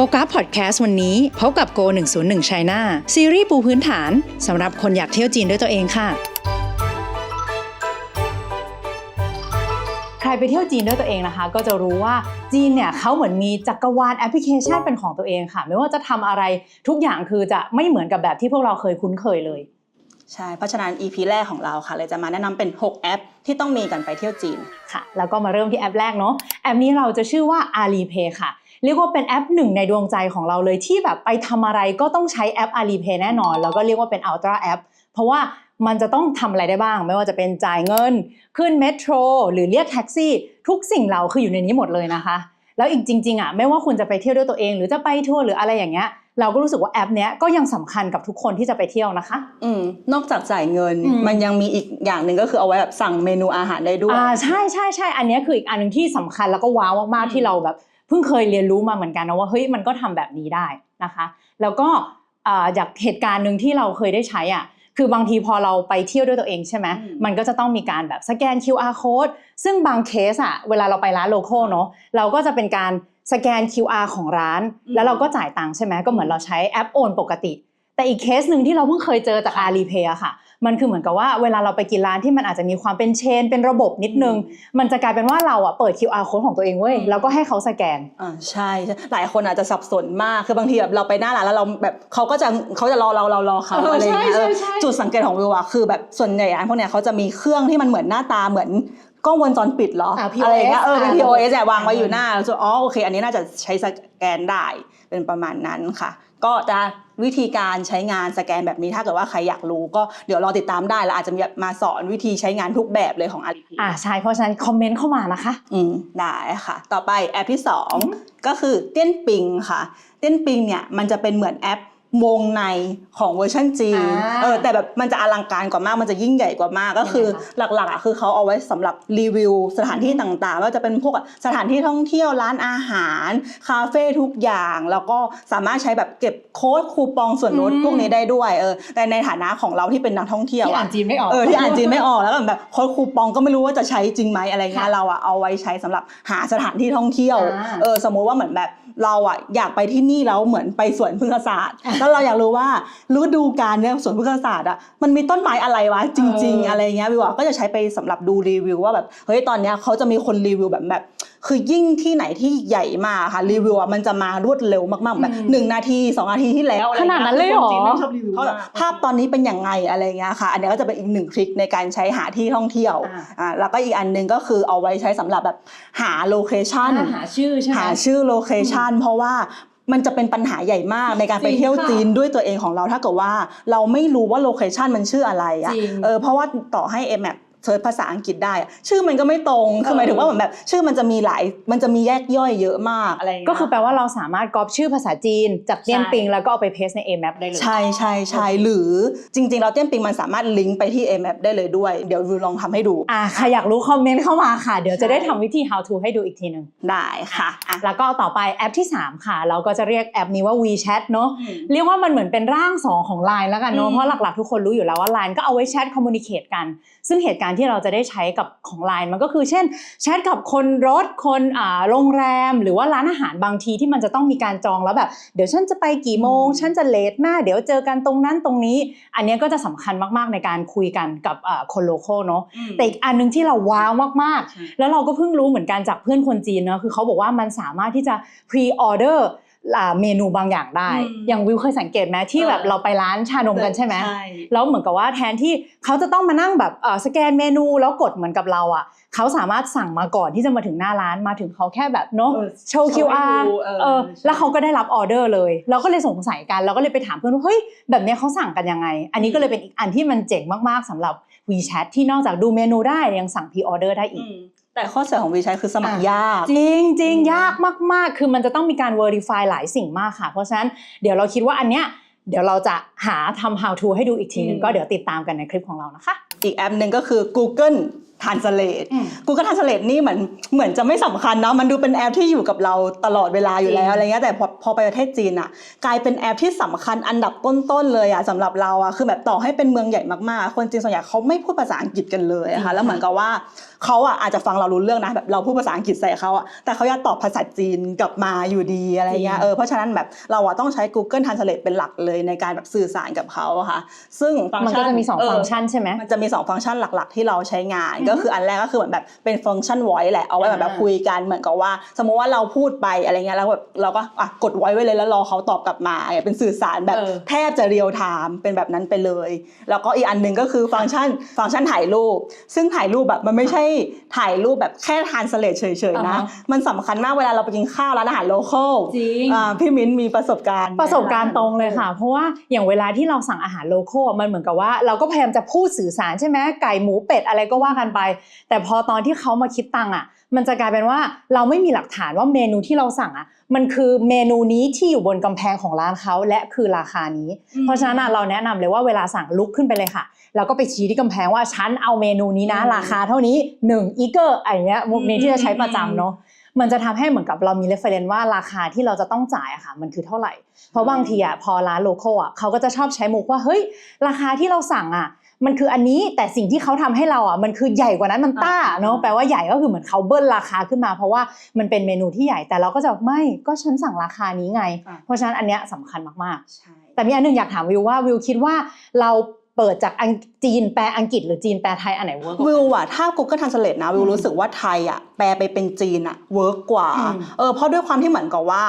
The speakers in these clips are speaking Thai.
โกก a พอดแคสต์วันนี้พบกับ Go 101 China ซีรีส์ปูพื้นฐานสำหรับคนอยากเที่ยวจีนด้วยตัวเองค่ะ ใครไปเที่ยวจีนด้วยตัวเองนะคะ ก็จะรู้ว่าจีนเนี่ยเขาเหมือนมีจักรวาลแอปพลิเคชันเป็นของตัวเองค่ะ ไม่ว่าจะทำอะไรทุกอย่างคือจะไม่เหมือนกับแบบที่พวกเราเคยคุ้นเคยเลยใช่ เพราะฉะนั้น EP แรกของเราค่ะ เลยจะมาแนะนำเป็น 6 แอปที่ต้องมีกันไปเที่ยวจีนค่ะ แล้วก็มาเริ่มที่แอปแรกเนาะ แอปนี้เราจะชื่อว่า Alipay ค่ะ เรียกว่าเป็นแอปหนึ่งในดวงใจของเราเลยที่แบบไปทำอะไรก็ต้องใช้แอป Alipay แน่นอน แล้วก็เรียกว่าเป็น Ultra App เพราะว่ามันจะต้องทำอะไรได้บ้าง ไม่ว่าจะเป็นจ่ายเงิน ขึ้นเมโทรหรือเรียกแท็กซี่ ทุกสิ่งเราคืออยู่ในนี้หมดเลยนะคะ แล้วอีกจริงๆอะไม่ว่าคุณจะไปเที่ยวด้วยตัวเอง หรือจะไปทัวร์หรืออะไรอย่างเงี้ยเราก็รู้สึกว่าแอปเนี้ยก็ยังสำคัญกับทุกคนที่จะไปเที่ยวนะคะ อืม นอกจากจ่ายเงินอืมมันยังมีอีกอย่างหนึ่งก็คือเอาไว้แบบสั่งเมนูอาหารได้ด้วย อ่า ใช่ใช่ใช่ อันเนี้ยคืออีกอันหนึ่งที่สำคัญแล้วก็ว้าวมากอืมๆที่เราแบบ เพิ่งเคยเรียนรู้มาเหมือนกันนะว่าเฮ้ยมันก็ทำแบบนี้ได้นะคะ แล้วก็อ่าจากเหตุการณ์หนึ่งที่เราเคยได้ใช้อะคือบางทีพอเราไปเที่ยวด้วยตัวเองใช่ไหมมันก็จะต้องมีการแบบสแกน QR code ซึ่งบางเคสอะเวลาเราไปร้านโลคอลเนาะเราก็จะเป็นการสแกน QR ของร้าน แล้วเราก็จ่ายตังค์ใช่ไหมก็เหมือนเราใช้แอปโอนปกติ แต่อีกเคสหนึ่งที่เราเพิ่งเคยเจอจาก Alipay อะค่ะ มันคือเหมือนกับว่าเวลาเราไปกินร้านที่มันอาจจะมีความเป็นเชน เป็นระบบนิดนึง มันจะกลายเป็นว่าเราอะเปิด QR code ของตัวเองเว้ยแล้วก็ให้เขาสแกนอ่าใช่ใช่หลายคนอาจจะสับสนมากคือบางทีแบบเราไปหน้าร้านแล้วเราแบบเขาก็จะเขาจะรอเราเรารอเขาเอออะไรอย่างเงี้ยใช่เออใช่ใช่จุดสังเกตของวิวอะคือแบบส่วนใหญ่ร้านพวกเนี้ยเขาจะมีเครื่องที่มันเหมือนหน้าตาเหมือนกล้องวงจรปิดเหรออ่า POS อะไรอย่างเงี้ยเออเป็นอ่า POS เนี่ยวางไว้อ่าอยู่หน้าแล้วจะอ๋อโอเค อันนี้น่าจะใช้สแกนได้เป็นประมาณนั้นค่ะ ก็จะ วิธีการใช้งานสแกนแบบนี้ถ้าเกิดว่าใครอยากรู้ก็เดี๋ยวรอติดตามได้แล้วอาจจะมีมาสอนวิธีใช้งานทุกแบบเลยของ Alipay อ่าใช่เพราะฉะนั้นคอมเมนต์เข้ามานะคะ อืมได้ค่ะ ต่อไปแอปที่ 2 ก็คือเต้นปิงค่ะ เต้นปิงเนี่ยมันจะเป็นเหมือนแอป วงในของเวอร์ชันจีนอ่าเออแต่แบบมันจะอลังการกว่ามาก มันจะยิ่งใหญ่กว่ามากก็คือยังไงคะหลักๆอะคือเขาเอาไว้สำหรับรีวิวสถานที่ต่างๆว่าจะเป็นพวกสถานที่ท่องเที่ยวร้านอาหาร คาเฟ่ทุกอย่าง แล้วก็สามารถใช้แบบเก็บโค้ดคูปองส่วนลดพวกนี้ได้ด้วยเออแต่ในฐานะของเราที่เป็นนักท่องเที่ยวที่อะอ่านจีนไม่ออกเออที่อ่านจีนไม่ออกแล้วก็แบบโค้ดคูปองก็ไม่รู้ว่าจะใช้จริงไหมอะไรเงี้ยค่ะเราอะเอาไว้ใช้สำหรับหาสถานที่ท่องเที่ยวอ่าเออสมมุติว่าเหมือนแบบ เราอะอยากไปที่นี่แล้วเหมือนไปสวนพฤกษศาสตร์ แล้วเราอยากรู้ว่าฤดูกาลเนี่ยสวนพฤกษศาสตร์อะมันมีต้นไม้อะไรวะจริง ๆ อะไรเงี้ยวิวอะก็จะใช้ไปสำหรับดูรีวิวว่าแบบเฮ้ยตอนเนี้ยเขาจะมีคนรีวิวแบบแบบ คือยิ่งที่ไหนที่ใหญ่มากค่ะรีวิวอะมันจะมารวดเร็วมากๆแบบอืมหนึ่งนาทีสองนาทีที่แล้วอะไรขงี้นาดนั้นเลยเหรอคจีแม่งชอบรีวิวเขาแบบภาพตอนนี้เป็นอย่างไงอะไรเงี้ยค่ะ อันนี้ก็จะเป็นอีกหนึ่งทริคในการใช้หาที่ท่องเที่ยวอ่าอ่าแล้วก็อีกอันหนึงก็คือเอาไว้ใช้สำหรับแบบหาโลเคชันหาชื่อใช่ไหมหาชื่อโลเคชันเพราะว่ามันจะเป็นปัญหาใหญ่มากในการไปจริงเที่ยวค่ะจีนด้วยตัวเองของเราถ้าเกิดว่า เราไม่รู้ว่าโลเคชันมันชื่ออะไรอะจริงเออเพราะว่าต่อให้ m อ p เซิร์ชภาษาอังกฤษได้อะชื่อมันก็ไม่ตรงคือหมายถึงว่าเหมือนแบบชื่อมันจะมีหลายมันจะมีแยกย่อยเยอะมากอะไรย่างเงี้ยก็คือแปลว่าเราสามารถก๊อปชื่อภาษาจีน จากเตี้ยนใช่ปิงแล้วก็เอาไปเพสใน AMAP ได้เลย ใช่ใช่ใช่หรือจริง ๆ เราเต้นปิงมันสามารถลิงก์ไปที่ m อ p ได้เลยด้วย เดี๋ยววิวลองทำให้ดูอ่าใครอยากรู้คอมเมนต์เข้ามาค่ะ เดี๋ยวจะได้ใช่ทำวิธี how to ให้ดูอีกทีหนึ่งได้ค่ะอะแล้วก็ต่อไปแอปที่ 3 ค่ะ เราก็จะเรียกแอปนี้ว่า WeChat เนอะเรียกว่ามันเหมือนเป็นร่าง 2 ของ Line แล้วกันเนอะอืมเพราะหลักๆทุกคนรู้อยู่แล้วว่า Line ก็เอาไว้แชทคอมมูนิเคตกันซึ่งเหตุการณ์ที่เราจะได้ใช้กับของ Line มันก็คือเช่นแชทกับคนรถคนอ่าโรงแรม หรือว่าร้านอาหารบางทีที่มันจะต้องมีการจองแล้วแบบ เดี๋ยวฉันจะไปกี่โมงอืมฉันจะเลทหน้า เดี๋ยวเจอกันตรงนั้นตรงนี้ อันเนี้ยก็จะสำคัญมากๆในการคุยกันกับอ่าคนโลโก้เนอะแต่อีกอันหนึงที่เราว้าวมากๆใช่แล้วเราก็เพิ่งรู้เหมือนกันจากเพื่อนคนจีนเนอะคือเขาบอกว่ามันสามารถที่จะ pre order อ่าเมนูบางอย่างได้อืมอย่างวิวเคยสังเกตไหมที่แบบเออเราไปร้านชานมกันใช่ไหมใช่แล้วเหมือนกับว่าแทนที่เขาจะต้องมานั่งแบบเอ่อสแกนเมนูแล้วกดเหมือนกับเราอะเขาสามารถสั่งมาก่อนที่จะมาถึงหน้าร้านมาถึงเขาแค่แบบเนาะเออโชว์โชว์ให้ QR ดูเออเออใช่แล้วเขาก็ได้รับออเดอร์เลย เราก็เลยสงสัยกันเราก็เลยไปถามเพื่อนว่าเฮ้ยแบบเนี้ยเขาสั่งกันยังไง อันนี้ก็เลยเป็นอีกอันที่มันเจ๋งมากๆสำหรับ WeChat ที่นอกจากดูเมนูได้ยังสั่ง pre order ได้อีกอืม แต่ข้อเสียของวีใช้คือสมัครอะยาก จริงจริงอืมยากมาก ๆ คือมันจะต้องมีการ verify หลายสิ่งมากค่ะ เพราะฉะนั้นเดี๋ยวเราคิดว่าอันเนี้ยเดี๋ยวเราจะหาทำ how to ให้ดูอีกทีนึงอืมก็เดี๋ยวติดตามกันในคลิปของเรานะคะ อีกแอปหนึ่งก็คือ Google Translate อืม Google Translate นี่เหมือนเหมือนจะไม่สำคัญเนาะมันดูเป็นแอปที่อยู่กับเราตลอดเวลาอยู่แล้วจริงอะไรเงี้ยแต่พอพอไปประเทศจีนอะกลายเป็นแอปที่สำคัญอันดับต้นๆเลยอะสำหรับเราอะคือแบบต่อให้เป็นเมืองใหญ่มากๆ คนจีนส่วนใหญ่เขาไม่พูดภาษาอังกฤษกันเลยอะค่ะแล้วเหมือนกับว่าเขาอะอาจจะฟังเรารู้เรื่องนะแบบเราพูดภาษาอังกฤษใส่เขาอะแต่เขาอยากตอบภาษาจีนกลับมาอยู่ดีอะไรเงี้ยเออเพราะฉะนั้นแบบเราอะต้องใช้ Google Translate เป็นหลักเลยในการแบบสื่อสารกับเขาอะค่ะ ซึ่งฟังก์มันชัก็จะมีสองเฟังก์ชันใช่ไหมมันจะมี 2 ฟังก์ชันหลัก ๆ ที่เราใช้งานก็คืออันแรกก็คือเหมือนแบบเป็นฟังก์ชัน voice แหละเอาไว้แบบแบบอ่าคุยกันเหมือนกับว่า สมมุติว่าเราพูดไปอะไรเงี้ยแล้วแบบเราก็อะกด voice ไว้เลยแล้วรอเขาตอบกลับมาอย่างเป็นสื่อสารแบบเออแทบจะเรียลไทม์เป็นแบบนั้นไปเลย แล้วก็อีกอันหนึ่งก็คือฟังก์ชันฟังก์ชันถ่ายรูป ซึ่งถ่ายรูปแบบมันไม่ใช่ถ่ายรูปแบบแค่ translate เฉยๆนะอ่าฮะมันสำคัญมากเวลาเราไปกินข้าวร้านอาหารโลคอลจริงอ่าพี่มิ้นมีประสบการณ์ ประสบการณ์ตรงเลยค่ะ เพราะว่าอย่างเวลาที่เราสั่งอาหารโลคอลมันเหมือนกับว่า เราก็พยายามจะพูดสื่อสารใช่ไหมไก่หมูเป็ดอะไรก็ว่ากันไปแต่พอตอนที่เขามาคิดตังค์อะ มันจะกลายเป็นว่าเราไม่มีหลักฐานว่าเมนูที่เราสั่งอะ มันคือเมนูนี้ที่อยู่บนกำแพงของร้านเขาและคือราคานี้ อืม เพราะฉะนั้นอะเราแนะนำเลยว่าเวลาสั่งลุกขึ้นไปเลยค่ะ แล้วก็ไปชี้ที่กำแพงว่าฉันเอาเมนูนี้นะ อืมราคาเท่านี้1อีเกอร์อะไรเงี้ยมุกนี้ที่จะใช้ประจำเนาะมันจะทำให้เหมือนกับเรามี reference ว่าราคาที่เราจะต้องจ่ายอะค่ะ มันคือเท่าไหร่ เพราะบางทีอะพอร้านโลโก้อะเขาก็จะชอบใช้มุกว่าเฮ้ย ราคาที่เราสั่งอะ มันคืออันนี้แต่สิ่งที่เขาทำให้เราอะมันคือใหญ่กว่านั้นมันต้าอ่าเนาะแปลว่าใหญ่ก็คือเหมือนเขาเบิ้ลราคาขึ้นมาเพราะว่ามันเป็นเมนูที่ใหญ่แต่เราก็จะไม่ก็ฉันสั่งราคานี้ไงอะเพราะฉะนั้นอันเนี้ยสำคัญมากใช่ๆแต่มีอันหนึงอยากถามวิวว่าวิวคิดว่าเราเปิดจากอังจีนแปลอังกฤษหรือจีนแปลไทยอันไหนเวิร์กวิวอะถ้า Google Translate นะวิวรู้สึกว่าไทยอะแปลไปเป็นจีนอะเวิร์กกว่าอืมเออเพราะด้วยความที่เหมือนกับว่า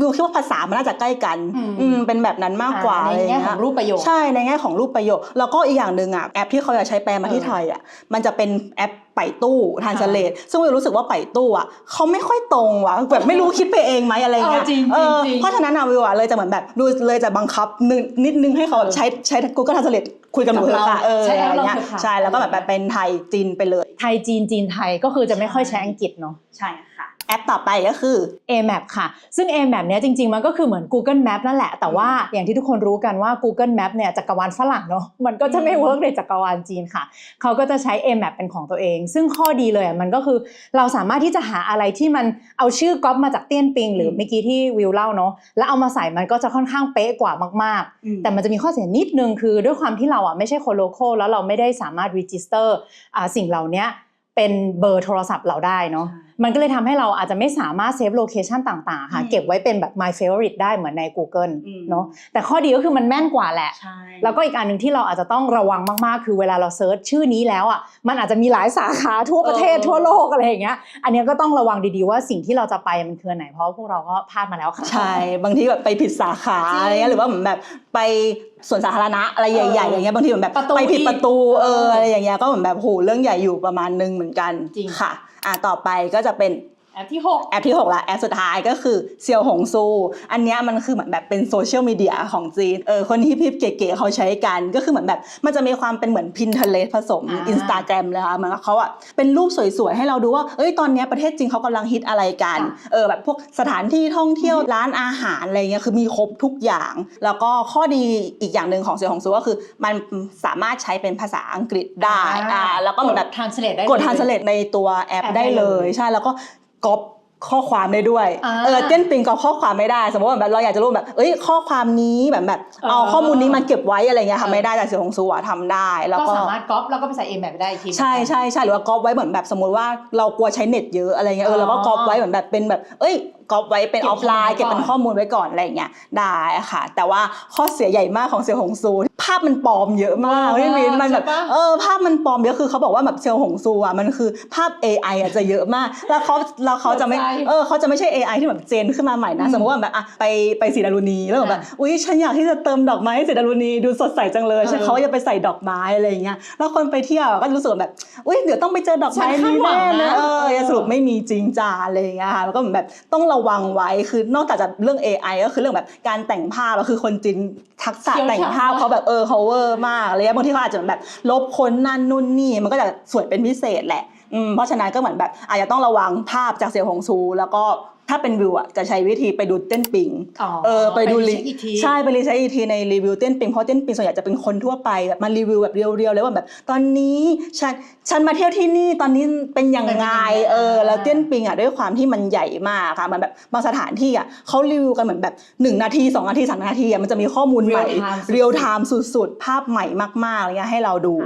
วิวคิดว่าภาษามันน่าจะใกล้กันอืมอืมเป็นแบบนั้นมากกว่าในอะไรแง่เงี้ขยองรูปประโยคใช่ในแง่ของรูปประโยค แล้วก็อีกอย่างหนึ่งอะแอปที่เขาจะใช้แปลมาที่เออไทยอะมันจะเป็นแอปไปตู้ทันสเลตซึ่งวิวรู้สึกว่าไปตู้อะเขาไม่ค่อยตรงว่ะแบบไม่รู้คิดไปเองไหมอะไรเงี้ยเออจริงๆเออจริงๆเพราะฉะนั้นอะวิวอะเลยจะเหมือนแบบดูเลยจะบังคับนึงนิดนึงให้เขาแบบใช้ใช้ Google Translate คุยกันหนูเถอะค่ะเออใช้แอปอะไรเราเงี้ยเถอะค่ะใช่แล้วก็แบบเป็นไทยจีนไปเลย ไทยจีนจีนไทยก็คือจะไม่ค่อยใช้อังกฤษเนาะใช่ค่ะ แอปต่อไปก็คือ AMAP ค่ะ ซึ่ง AMAP เนี้ยจริงๆ มันก็คือเหมือน Google Map นั่นแหละ แต่ว่าอย่างที่ทุกคนรู้กันว่า Google Map เนี่ยจักรวาลฝรั่งเนาะ มันก็จะไม่อืมเวิร์กในจักรวาลจีนค่ะ เขาก็จะใช้ AMAP เป็นของตัวเอง ซึ่งข้อดีเลยอะมันก็คือเราสามารถที่จะหาอะไรที่มันเอาชื่อก๊อปมาจากเตี้ยนปิง หรือเมื่อกี้ที่วิวเล่าเนาะ แล้วเอามาใส่มันก็จะค่อนข้างเป๊ะกว่ามากๆ แต่มันจะมีข้อเสียนิดนึงคือด้วยความที่เราอะไม่ใช่คนโลโก้แล้วเราไม่ได้สามารถรีจิสเตอร์อ่าสิ่งเหล่านี้เป็นเบอร์โทรศัพท์เราได้เนาะใช่ มันก็เลยทำให้เราอาจจะไม่สามารถเซฟโลเคชันต่างๆค่ะอืมเก็บไว้เป็นแบบ my favorite ได้เหมือนใน Google อืมเนาะแต่ข้อดีก็คือมันแม่นกว่าแหละใช่แล้วก็อีกอันหนึ่งที่เราอาจจะต้องระวังมากๆ คือเวลาเราเซิร์ชชื่อนี้แล้วอะมันอาจจะมีหลายสาขาทั่วประเทศเออทั่วโลกอะไรอย่างเงี้ยอันเนี้ยก็ต้องระวังดีๆว่าสิ่งที่เราจะไปมันคืออนไหนเพราะว่าพวกเราก็พลาดมาแล้วค่ะใช่บางทีแบบไปผิดสาขาจริงอะไรเงี้ยหรือว่าเหมือนแบบไปสวนสาธารณะอะไรใหญ่ๆเอออย่างเงี้ยบางทีเหมือนแบบประตูไปผิดอีกประตูเออเออออะไรอย่างเงี้ยก็เหมือนแบบโหเรื่องใหญ่อยู่ประมาณนึงเหมือนกันจริงค่ะ อะต่อไปก็จะเป็น แอปที่หกแอปที่ 6 ละ แอปสุดท้ายก็คือเซียวหงซู อันเนี้ยมันคือเหมือนแบบเป็นโซเชียลมีเดียของจีน เออ คนที่พิบเก๋ๆเขาใช้กัน ก็คือเหมือนแบบ มันจะมีความเป็นเหมือน Pinterest ผสมอ่า Instagram เลยค่ะเหมือนกับเขาอะ เป็นรูปสวยๆ ให้เราดูว่า เอ้ย ตอนเนี้ยประเทศจีนเขากำลังฮิตอะไรกันค่ะเออ แบบพวกสถานที่ท่องเที่ยวร้านอาหารอะไรเงี้ย คือมีครบทุกอย่าง แล้วก็ข้อดีอีกอย่างหนึ่งของเซียวหงซูก็คือ มันสามารถใช้เป็นภาษาอังกฤษได้ อ่า แล้วก็เหมือนแบบทานสเลตได้ กดเลย translate ในตัวแอปแอปได้ได้เลเลยยใช่ แล้วก็ ก๊อปข้อความได้ด้วยอ่าเออเต้นปิงก๊อปข้อความไม่ได้ สมมติว่าแบบเราอยากจะรู้แบบ เอ้ยข้อความนี้แบบแบบ เออเอาข้อมูลนี้มาเก็บไว้อะไรเงี้ยเออทำไม่ได้แต่เสี่ยหงซูอะทำได้ แล้วก็ก็สามารถก๊อปแล้วก็ไปใส่ AMAP ได้อีกทีใช่ใช่ใช่หรือว่าก๊อปไว้เหมือนแบบสมมติว่าเรากลัวใช้เน็ตเยอะอะไรเงี้ยเออเราก็ก๊อปไว้เหมือนแบบเป็นแบบ เอ้ยก๊อปไว้เป็นเก็อบอฟไลน์ข้อมูลไว้เก็บเป็นก่อนข้อมูลไว้ก่อนอะไรเงี้ยได้ค่ะ แต่ว่าข้อเสียใหญ่มากของเสี่ยหงซูภาพมันปลอมเยอะมากไม่มีมันแบบใช่ปะเออภาพมันปลอมเยอะคือเขาบอกว่าแบบเซียวหงซูอะมันคือภาพ AI อะจะเยอะมาก แล้วเขาแล้วเขาจะไม่เข้าใจเออเขาจะไม่ใช่ AI ที่แบบเจนขึ้นมาใหม่นะอืมสมมติว่าแบบอะไปไปสีดารุณีแล้วแบบอะอุ้ยฉันอยากที่จะเติมดอกไม้ให้สีดารุณีดูสดใสจังเลยเออฉันเขาจะไปใส่ดอกไม้อะไรอย่างเงี้ยแล้วคนไปเที่ยวก็รู้สึกแบบอุ้ยเดี๋ยวต้องไปเจอดอกไม้ฉันคาดนี้หวังแน่นะนะเออเออสรุปไม่มีจริงจ้าอะไรอย่างเงี้ยค่ะแล้วก็เหมือนแบบต้องระวังไว้คือนอกจากจะเรื่อง AI ก็คือเรื่องแบบการแต่งภาพอะคือคนจีนทักษะเชี่ยวชาญแต่งภาพเขาแบบเออเขาเวอร์มากอะไรเงี้ยบางทีเขาอาจจะแบบลบคนนั่นนู่นนี่มันก็จะสวยเป็นพิเศษแหละอืมเพราะฉะนั้นก็เหมือนแบบอาจจะต้องระวังภาพจากเสี่ยวหงซูแล้วก็ ถ้าเป็นวิวอะจะใช้วิธีไปดูเต้นปิงเออไปดูลิเช็คอีกทีใช่ไปรีเช็คอีกทีในรีวิวเต้นปิงเพราะเต้นปิงส่วนใหญ่จะเป็นคนทั่วไปแบบมารีวิวแบบเรียวๆเลยว่าแบบ ตอนนี้ฉันฉันมาเที่ยวที่นี่ตอนนี้เป็นยังไงเออแล้วเต้นปิงอะด้วยความที่มันใหญ่มากค่ะมันแบบบางสถานที่อะเขารีวิวกันเหมือนแบบ 1 นาที 2 นาที3นาทีอะมันจะมีข้อมูลใหม่ Real time สุดๆเรียลไทม์สุดๆ ภาพใหม่มากๆอะไรเงี้ยให้เราดู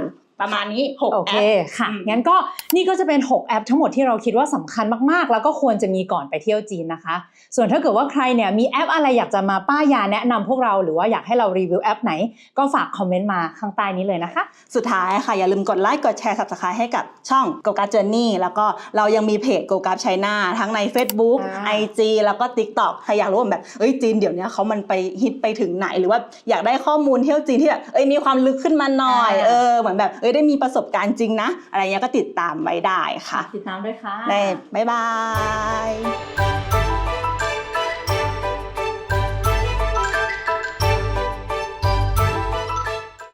ประมาณนี้หกโอแอเคป ค่ะ อืม งั้นก็นี่ก็จะเป็น 6 แอปทั้งหมดที่เราคิดว่าสำคัญมากๆ แล้วก็ควรจะมีก่อนไปเที่ยวจีนนะคะ ส่วนถ้าเกิดว่าใครเนี่ยมีแอปอะไรอยากจะมาป้ายยาแนะนำพวกเราหรือว่าอยากให้เรารีวิวแอปไหน ก็ฝากคอมเมนต์มาข้างใต้นี้เลยนะคะ สุดท้ายค่ะ อย่าลืมกดไลค์กดแชร์ subscribe ให้กับช่อง g o g a Journey แล้วก็เรายังมีเพจ g o g a China ทั้งใน Facebook อ่า IG แล้วก็ TikTok ใครอยากรู้ว่าแบบเอ้ยจีนเดี๋ยวนี้เขามันไปฮิตไปถึงไหน หรือว่าอยากได้ข้อมูลเที่ยวจีนที่แบบเอ้ยมีความลึกขึ้นมาหน่อยอ่า เออเหมือนแบบเอ้ยได้มีประสบการณ์จริงนะ อะไรเงี้ยก็ติดตามไว้ได้ค่ะ ติดตามด้วยค่ะ ได้ บ๊ายบาย